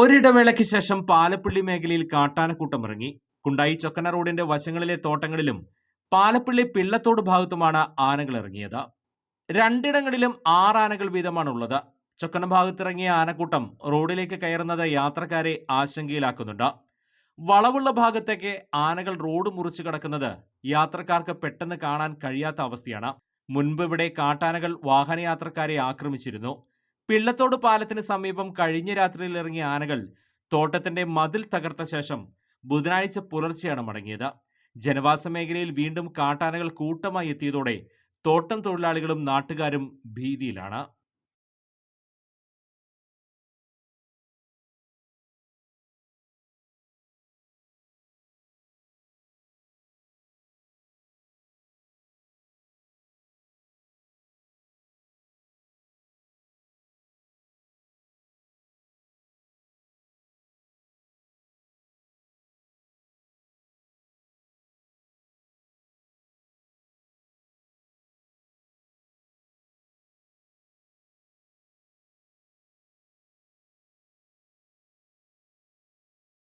ഒരിടവേളയ്ക്ക് ശേഷം പാലപ്പള്ളി മേഖലയിൽ കാട്ടാനക്കൂട്ടം ഇറങ്ങി കുണ്ടായി ചൊക്കന റോഡിന്റെ വശങ്ങളിലെ തോട്ടങ്ങളിലും പാലപ്പള്ളി പിള്ളത്തോട് ഭാഗത്തുമാണ് ആനകൾ ഇറങ്ങിയത്. രണ്ടിടങ്ങളിലും ആറ് ആനകൾ വീതമാണ് ഉള്ളത് ചൊക്കന ഭാഗത്തിറങ്ങിയ ആനക്കൂട്ടം റോഡിലേക്ക് കയറുന്നത് യാത്രക്കാരെ ആശങ്കയിലാക്കുന്നുണ്ട്. വളവുള്ള ഭാഗത്തേക്ക് ആനകൾ റോഡ് മുറിച്ചു കടക്കുന്നത് യാത്രക്കാർക്ക് പെട്ടെന്ന് കാണാൻ കഴിയാത്ത അവസ്ഥയാണ്. മുൻപ് ഇവിടെ കാട്ടാനകൾ വാഹനയാത്രക്കാരെ ആക്രമിച്ചിരുന്നു. പിള്ളത്തോട് പാലത്തിന് സമീപം കഴിഞ്ഞ രാത്രിയിൽ ഇറങ്ങിയ ആനകൾ തോട്ടത്തിന്റെ മതിൽ തകർത്ത ശേഷം ബുധനാഴ്ച പുലർച്ചെയാണ് മടങ്ങിയത്. ജനവാസ മേഖലയിൽ വീണ്ടും കാട്ടാനകൾ കൂട്ടമായി എത്തിയതോടെ തോട്ടം തൊഴിലാളികളും നാട്ടുകാരും ഭീതിയിലാണ്.